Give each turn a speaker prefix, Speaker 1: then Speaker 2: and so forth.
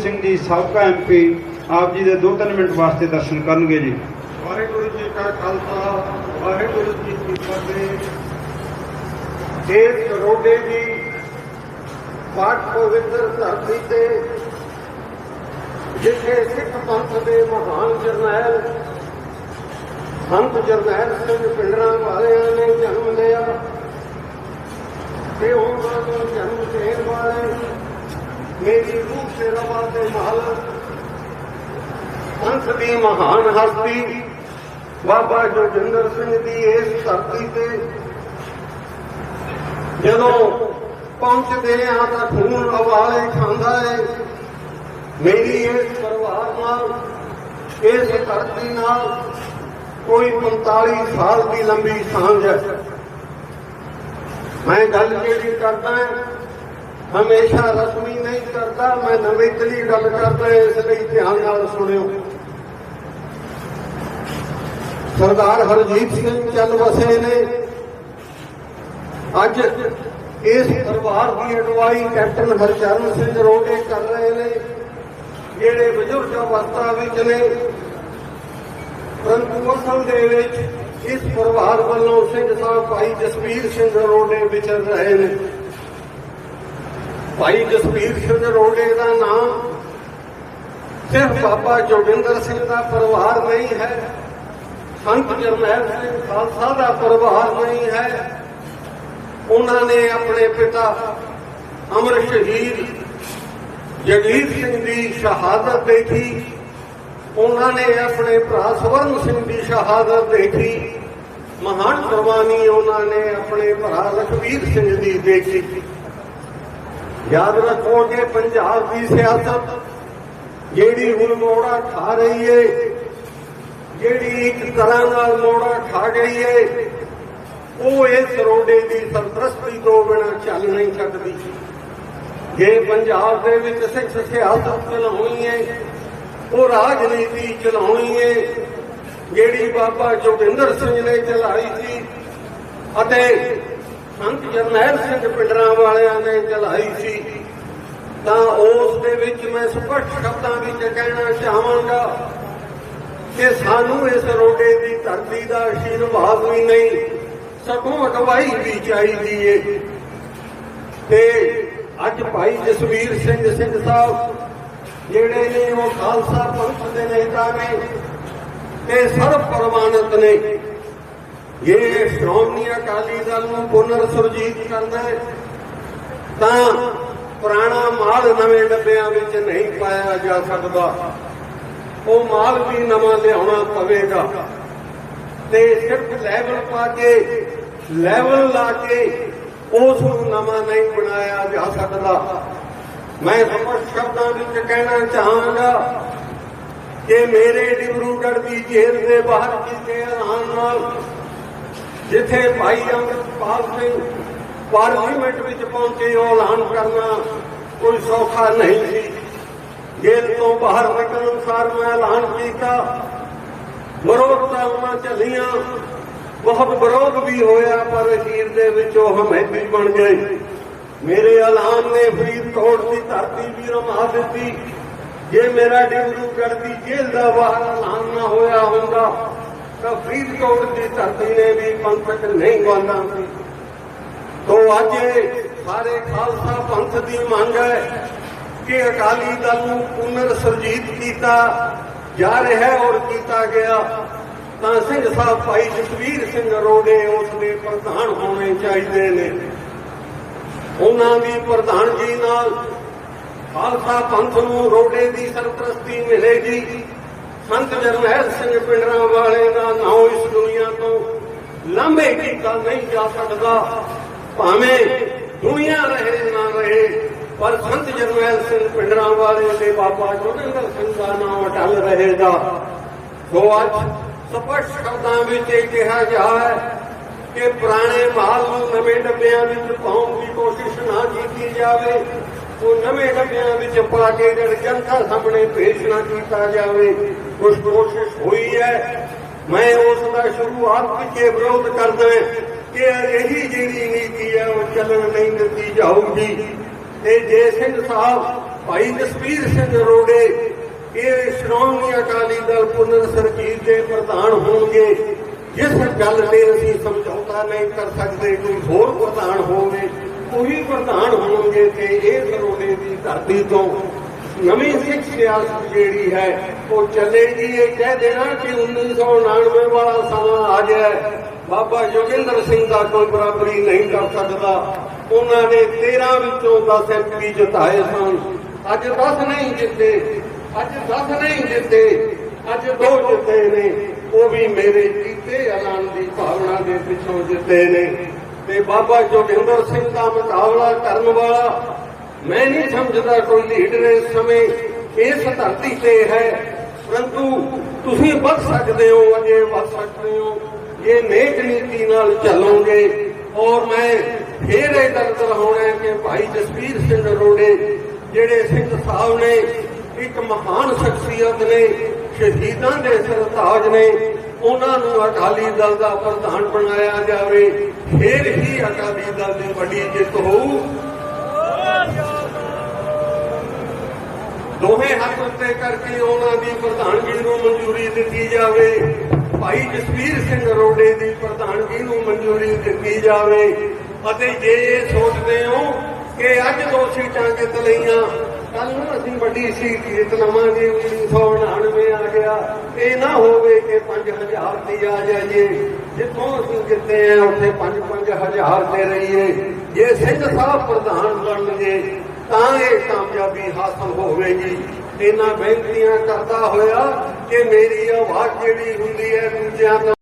Speaker 1: ਸਿੰਘ ਜੀ, ਸਾਬਕਾ ਐਮਪੀ ਆਪ ਜੀ ਦੇ 2-3 ਮਿੰਟ ਵਾਸਤੇ ਦਰਸ਼ਨ ਕਰਨਗੇ ਜੀ।
Speaker 2: ਵਾਹਿਗੁਰੂ ਜੀ ਕਾ ਖਾਲਸਾ, ਵਾਹਿਗੁਰੂ ਜੀ ਕੀ ਫਤਿਹ। ਇਹ ਰੋਡੇ ਦੀ ਪਾਠ ਪਵਿੱਤਰ ਧਰਤੀ ਤੇ, ਜਿੱਥੇ ਸਿੱਖ ਪੰਥ ਦੇ ਮਹਾਨ ਜਰਨੈਲ, ਸੰਤ ਜਰਨੈਲ ਸਿੰਘ ਪਿੰਡਰਾਂ ਵਾਲਿਆਂ ਨੇ ਜਨਮ ਲਿਆ ਤੇ ਉਹਨਾਂ ਨੂੰ ਜਨਮ ਦੇਣ ਵਾਲੇ ਮੇਰੀ ਰੂਹ ਸੇਵਾ ਦੇ ਮਾਲਕ ਪੰਥ ਦੀ ਮਹਾਨ ਹਸਤੀ, ਬਾਬਾ ਜੋਗਿੰਦਰ ਸਿੰਘ ਦੀ ਇਸ ਧਰਤੀ ਤੇ। ਜਦੋਂ ਪਹੁੰਚਦੇ ਆ ਤਾਂ ਖੂਨ ਉਬਾਲੇ ਖਾਂਦਾ ਏ। ਮੇਰੀ ਇਸ ਪਰਿਵਾਰ ਨਾਲ ਇਸ ਧਰਤੀ ਨਾਲ ਕੋਈ 45 ਸਾਲ ਦੀ ਲੰਬੀ ਸਾਂਝ ਹੈ। ਮੈਂ ਗੱਲ ਜਿਹੜੀ ਕਰਦਾ ਹਾਂ ਹਮੇਸ਼ਾ ਰਸਮੀ ਨਹੀਂ ਕਰਦਾ, ਮੈਂ ਨਵੇਕਲੀ ਗੱਲ ਕਰਦਾ, ਇਸ ਲਈ ਧਿਆਨ ਨਾਲ ਸੁਣਿਓ। ਸਰਦਾਰ ਹਰਜੀਤ ਸਿੰਘ ਚੱਲ ਵਸੇ ਨੇ। ਅੱਜ ਇਸ ਪਰਿਵਾਰ ਦੀ ਅਗਵਾਈ ਕੈਪਟਨ ਹਰਚਰਨ ਸਿੰਘ ਰੋਡੇ ਕਰ ਰਹੇ ਨੇ। ਜਿਹੜੇ ਬਜ਼ੁਰਗ ਅਵਸਥਾ ਵਿੱਚ ਨੇ, ਪਰੰਤੂ ਅਸਲ ਦੇ ਵਿੱਚ ਇਸ ਪਰਿਵਾਰ ਵੱਲੋਂ ਸਿੰਘ ਸਾਹਿਬ ਭਾਈ ਜਸਵੀਰ ਸਿੰਘ ਰੋਡੇ ਵਿਚਰ ਰਹੇ ਨੇ। ਭਾਈ ਜਸਵੀਰ ਸਿੰਘ ਰੋਡੇ ਦਾ ਨਾਮ। ਸਿਰਫ ਬਾਬਾ ਜੋਗਿੰਦਰ ਸਿੰਘ ਦਾ ਪਰਿਵਾਰ ਨਹੀਂ ਹੈ। ਸੰਤ ਜਰਨੈਲ ਸਿੰਘ ਖਾਲਸਾ ਦਾ ਪਰਿਵਾਰ ਨਹੀਂ ਹੈ। ਉਹਨਾਂ ਨੇ ਆਪਣੇ ਪਿਤਾ ਅਮਰ ਸ਼ਹੀਦ ਜਗੀਰ ਸਿੰਘ ਦੀ ਸ਼ਹਾਦਤ ਦੇਖੀ। ਉਹਨਾਂ ਨੇ ਆਪਣੇ ਭਰਾ ਸਵਰਨ ਸਿੰਘ ਦੀ ਸ਼ਹਾਦਤ ਦੇਖੀ। ਮਹਾਨ ਕੁਰਬਾਨੀ ਉਹਨਾਂ ਨੇ ਆਪਣੇ ਭਰਾ ਲਖਵੀਰ ਸਿੰਘ ਦੀ ਦੇਖੀ। ਯਾਦ ਰੱਖੋ ਕਿ ਪੰਜਾਬ ਦੀ ਸਿਆਸਤ ਜਿਹੜੀ ਹੁਣ ਮੋੜਾ ਖਾ ਰਹੀ ਏ, ਜਿਹੜੀ ਇੱਕ ਤਰ੍ਹਾਂ ਨਾਲ ਮੋੜਾ ਖਾ ਗਈ ਏ, ਉਹ ਇਸ ਰੋਡੇ ਦੀ ਸਰਪ੍ਰਸਤੀ ਤੋਂ ਬਿਨਾਂ ਚੱਲ ਨਹੀਂ ਸਕਦੀ ਜੇ ਪੰਜਾਬ ਦੇ ਵਿੱਚ ਸਿੱਖ ਸਿਆਸਤ ਚਲਾਉਣੀ ਏ, ਉਹ ਰਾਜਨੀਤੀ ਚਲਾਉਣੀ ਏ, ਜਿਹੜੀ ਬਾਬਾ ਜੋਗਿੰਦਰ ਸਿੰਘ ਨੇ ਚਲਾਈ ਸੀ ਅਤੇ ਸੰਤ ਜਰਨੈਲ ਸਿੰਘ ਪਿੰਡਰਾਂ ਵਾਲਿਆਂ ਨੇ ਚਲਾਈ ਸੀ। ਤਾਂ ਉਸ ਦੇ ਵਿੱਚ ਮੈਂ ਸਪਸ਼ਟ ਸ਼ਬਦਾਂ ਵਿੱਚ ਕਹਿਣਾ ਚਾਹਾਂਗਾ ਕਿ ਸਾਨੂੰ ਇਸ ਰੋਡੇ ਦੀ ਧਰਤੀ ਦਾ ਆਸ਼ੀਰਵਾਦ ਵੀ ਨਹੀਂ, ਸਗੋਂ ਅਗਵਾਈ ਵੀ ਚਾਹੀਦੀ ਏ। ਤੇ ਅੱਜ ਭਾਈ ਜਸਵੀਰ ਸਿੰਘ ਸਿੰਘ ਸਾਹਿਬ, ਜਿਹੜੇ ਨੇ ਉਹ ਖਾਲਸਾ ਪੰਥ ਦੇ ਨੇਤਾ ਨੇ, ਤੇ ਸਰਬ ਪ੍ਰਵਾਨਿਤ ਨੇ। ਇਹ ਸ਼੍ਰੋਮਣੀ ਅਕਾਲੀ ਦਲ ਨੂੰ ਪੁਨਰ ਸੁਰਜੀਤ ਕਰਦਾ ਹੈ, ਤਾਂ ਪੁਰਾਣਾ ਮਾਲ ਨਵੇਂ ਡੱਬਿਆਂ ਵਿੱਚ ਨਹੀਂ ਪਾਇਆ ਜਾ ਸਕਦਾ। ਉਹ ਮਾਲ ਵੀ ਨਵਾਂ ਲਿਆਉਣਾ ਪਵੇਗਾ। ਤੇ ਸਿਰਫ ਲੈਵਲ ਪਾ ਕੇ, ਲੈਵਲ ਲਾ ਕੇ ਉਸ ਨੂੰ ਨਵਾਂ ਨਹੀਂ ਬਣਾਇਆ ਜਾ ਸਕਦਾ। ਮੈਂ ਸਪਸ਼ਟ ਸ਼ਬਦਾਂ ਵਿੱਚ ਕਹਿਣਾ ਚਾਹਾਂਗਾ ਕਿ ਮੇਰੇ ਡਿਬਰੂਗੜ੍ਹ ਦੀ ਜੇਲ੍ਹ ਦੇ ਬਾਹਰ ਕੀਤੇ ਆਰਾਮ ਨਾਲ ਜਿੱਥੇ ਭਾਈ ਅੰਮ੍ਰਿਤਪਾਲ ਸਿੰਘ ਪਾਰਲੀਮੈਂਟ ਵਿੱਚ ਪਹੁੰਚੇ, ਉਹ ਐਲਾਨ ਕਰਨਾ ਕੋਈ ਸੌਖਾ ਨਹੀਂ ਸੀ। ਜੇਲ੍ਹ ਤੋਂ ਬਾਹਰ ਨਿਕਲਣ ਅਨੁਸਾਰ ਮੈਂ ਐਲਾਨ ਕੀਤਾ। ਵਿਰੋਧਤਾਵਾਂ ਚੱਲੀਆਂ। ਬਹੁਤ ਵਿਰੋਧ ਵੀ ਹੋਇਆ, ਪਰ ਅਖੀਰ ਦੇ ਵਿੱਚ ਉਹ ਹਮੈਤੀ ਬਣ ਗਏ। ਮੇਰੇ ਐਲਾਨ ਨੇ ਫਰੀਦਕੋਟ ਦੀ ਧਰਤੀ ਵੀ ਰਮਾ ਦਿੱਤੀ। ਜੇ ਮੇਰਾ ਡਿਬਰੂਗੜ੍ਹ ਦੀ ਜੇਲ੍ਹ ਦਾ ਬਾਹਰ ਐਲਾਨ ਨਾ ਹੋਇਆ ਹੁੰਦਾ ਤਾਂ ਫਰੀਦਕੋਟ ਦੀ ਧਰਤੀ ਨੇ ਵੀ ਪੰਥਕ ਨਹੀਂ ਬਣਨਾ ਸੀ। ਅੱਜ ਸਾਰੇ ਖਾਲਸਾ ਪੰਥ ਦੀ ਮੰਗ ਹੈ ਕਿ ਅਕਾਲੀ ਦਲ ਨੂੰ ਪੁਨਰ ਸੁਰਜੀਤ ਕੀਤਾ ਜਾ ਰਿਹਾ ਹੈ ਔਰ ਕੀਤਾ ਗਿਆ। ਤਾਂ ਸਿੰਘ ਸਾਹਿਬ ਭਾਈ ਜਸਵੀਰ ਸਿੰਘ ਰੋਡੇ ਉਸ ਦੇ ਪ੍ਰਧਾਨ ਹੋਣੇ ਚਾਹੀਦੇ ਨੇ। ਉਹਨਾਂ ਦੀ ਪ੍ਰਧਾਨ ਜੀ ਨਾਲ ਖਾਲਸਾ ਪੰਥ ਨੂੰ ਰੋਡੇ ਦੀ ਸਰਪ੍ਰਸਤੀ ਮਿਲੇਗੀ। ਸੰਤ ਜਰਨੈਲ ਸਿੰਘ ਪਿੰਡਰਾਂ ਵਾਲੇ ਦਾ ਨਾਮ ਇਸ ਦੁਨੀਆ ਤੋਂ ਲਾਂਭੇ ਕੀਤਾ ਨਹੀਂ ਜਾ ਸਕਦਾ। ਭਾਵੇਂ ਦੁਨੀਆ ਰਹੇ ਨਾ ਰਹੇ, ਪਰ ਸੰਤ ਜਰਨੈਲ ਸਿੰਘ ਪਿੰਡਰਾਂ ਵਾਲੇ ਦੇ ਬਾਬਾ ਜੋਗਿੰਦਰ ਸਿੰਘ ਦਾ ਨਾਮ ਅਟਲ ਰਹੇਗਾ। ਸੋ ਅੱਜ ਸਪਸ਼ਟ ਸ਼ਬਦਾਂ ਵਿੱਚ ਇਹ ਕਿਹਾ ਗਿਆ ਹੈ ਕਿ ਪੁਰਾਣੇ ਮਾਲ ਨੂੰ ਨਵੇਂ ਡੱਬਿਆਂ ਵਿੱਚ ਪਾਉਣ ਦੀ ਕੋਸ਼ਿਸ਼ ਨਾ ਕੀਤੀ ਜਾਵੇ। ਉਹ ਨਵੇਂ ਡੱਬਿਆਂ ਵਿੱਚ ਪਾ ਕੇ ਜਿਹੜੇ ਜਨਤਾ ਸਾਹਮਣੇ ਪੇਸ਼ ਨਾ ਕੀਤਾ ਜਾਵੇ ਉਸ ਕੋਸ਼ਿਸ਼ ਹੋਈ ਹੈ। ਮੈਂ ਉਸ ਦਾ ਸ਼ੁਰੂਆਤ ਵਿੱਚ ਇਹ ਵਿਰੋਧ ਕਰਦਾ ਕਿ ਇਹੀ ਜਿਹੜੀ ਨੀਤੀ ਹੈ, ਉਹ ਚੱਲਣ ਨਹੀਂ ਦਿੱਤੀ ਜਾਊਗੀ। ਤੇ ਜੇ ਸਿੰਘ ਸਾਹਿਬ, ਭਾਈ ਜਸਵੀਰ ਸਿੰਘ ਰੋੜੇ ਇਹ ਸ਼੍ਰੋਮਣੀ ਅਕਾਲੀ ਦਲ ਪੁਨਰ ਸਰਜੀਤ ਦੇ ਪ੍ਰਧਾਨ ਹੋਣਗੇ, ਜਿਸ ਗੱਲ ਤੇ ਅਸੀਂ ਸਮਝੌਤਾ ਨਹੀਂ ਕਰ ਸਕਦੇ, ਕੋਈ ਹੋਰ ਪ੍ਰਧਾਨ ਹੋਵੇ ਉਹੀ ਪ੍ਰਧਾਨ ਹੋਣਗੇ ਤੇ ਇਹ ਰੋੜੇ ਦੀ ਧਰਤੀ ਤੋਂ ਨਵੀਂ ਸਿੱਖ ਸਿਆਸਤ ਜਿਹੜੀ ਹੈ, ਉਹ ਚੱਲੇਗੀ। ਇਹ ਕਹਿ ਦੇਣਾ ਕਿ 1999 ਵਾਲਾ ਸਮਾਂ ਆ ਗਿਆ ਬਾਬਾ ਯੋਗਿੰਦਰ ਸਿੰਘ ਦਾ ਕੋਈ ਬਰਾਬਰੀ ਨਹੀਂ ਕਰ ਸਕਦਾ। ਉਹਨਾਂ ਨੇ 13 ਵਿੱਚੋਂ 10 ਐਮਪੀ ਜਿਤਾਏ ਸਨ। ਅੱਜ 10 ਨਹੀਂ ਜਿੱਤੇ। ਅੱਜ 10 ਨਹੀਂ ਜਿੱਤੇ। ਅੱਜ ਦੋ ਜਿੱਤੇ ਨੇ। ਉਹ ਵੀ ਮੇਰੇ ਕੀਤੇ ਐਲਾਨ ਦੀ ਭਾਵਨਾ ਦੇ ਪਿੱਛੋਂ ਜਿੱਤੇ ਨੇ। ਤੇ ਬਾਬਾ ਜੋਗਿੰਦਰ ਸਿੰਘ ਦਾ ਮੁਕਾਬਲਾ ਕਰਨ ਵਾਲਾ ਮੈਂ ਨਹੀਂ ਸਮਝਦਾ ਕੋਈ ਲੀਡਰ ਇਸ ਸਮੇਂ ਇਸ ਧਰਤੀ ਤੇ ਹੈ। ਪਰੰਤੂ ਤੁਸੀਂ ਵੱਧ ਸਕਦੇ ਹੋ ਅਜੇ ਵੱਧ ਸਕਦੇ ਹੋ। ਇਹ ਨੇਕ ਨੀਤੀ ਨਾਲ ਚੱਲੋਗੇ ਔਰ ਮੈਂ ਫੇਰ ਇਹ ਗੱਲ ਕਰਾਉਣਾ ਕਿ ਭਾਈ ਜਸਵੀਰ ਸਿੰਘ ਰੋੜੇ ਜਿਹੜੇ ਸਿੰਘ ਸਾਹਿਬ ਨੇ ਇੱਕ ਮਹਾਨ ਸ਼ਖਸੀਅਤ ਨੇ, ਸ਼ਹੀਦਾਂ ਦੇ ਸਰਤਾਜ ਨੇ ਉਹਨਾਂ ਨੂੰ ਅਕਾਲੀ ਦਲ ਦਾ ਪ੍ਰਧਾਨ ਬਣਾਇਆ ਜਾਵੇ, ਫੇਰ ਹੀ ਅਕਾਲੀ ਦਲ ਦੀ ਵੱਡੀ ਜਿੱਤ ਹੋਊ। ਦੋਹੇ ਹੱਥ ਉੱਤੇ ਕਰਕੇ ਉਹਨਾਂ ਦੀ ਪ੍ਰਧਾਨਗੀ ਨੂੰ ਮਨਜ਼ੂਰੀ ਦਿੱਤੀ ਜਾਵੇ। ਭਾਈ ਜਸਵੀਰ ਸਿੰਘ ਰੋਡੇ ਦੀ ਪ੍ਰਧਾਨਗੀ ਨੂੰ ਮਨਜ਼ੂਰੀ ਦਿੱਤੀ ਜਾਵੇ। ਅਤੇ ਜੇ ਇਹ ਸੋਚਦੇ ਹੋ ਕਿ ਅੱਜ ਦੋ ਸੀਟਾਂ ਜਿੱਤ ਲਈਆਂ ਕੱਲ ਨੂੰ ਅਸੀਂ ਵੱਡੀ ਸੀਟ ਜਿੱਤ ਲਵਾਂਗੇ 1999 ਆ ਗਿਆ। ਇਹ ਨਾ ਹੋਵੇ ਕਿ 5000 ਦੀ ਆ ਜਾਈਏ। ਜਿੱਥੋਂ ਅਸੀਂ ਜਿੱਤੇ ਆ, ਉੱਥੇ 5-5000 ਤੇ ਰਹੀਏ। ਜੇ ਸਿੰਘ ਸਾਹਿਬ ਪ੍ਰਧਾਨ ਬਣਨਗੇ ਤਾਂ ਇਹ ਕਾਮਯਾਬੀ ਹਾਸਲ ਹੋਵੇਗੀ। ਇਹਨਾਂ ਬੇਨਤੀਆਂ ਕਰਦਾ ਹੋਇਆ ਕਿ ਮੇਰੀ ਆਵਾਜ਼ ਜਿਹੜੀ ਹੁੰਦੀ ਹੈ ਦੂਜਿਆਂ ਤੋਂ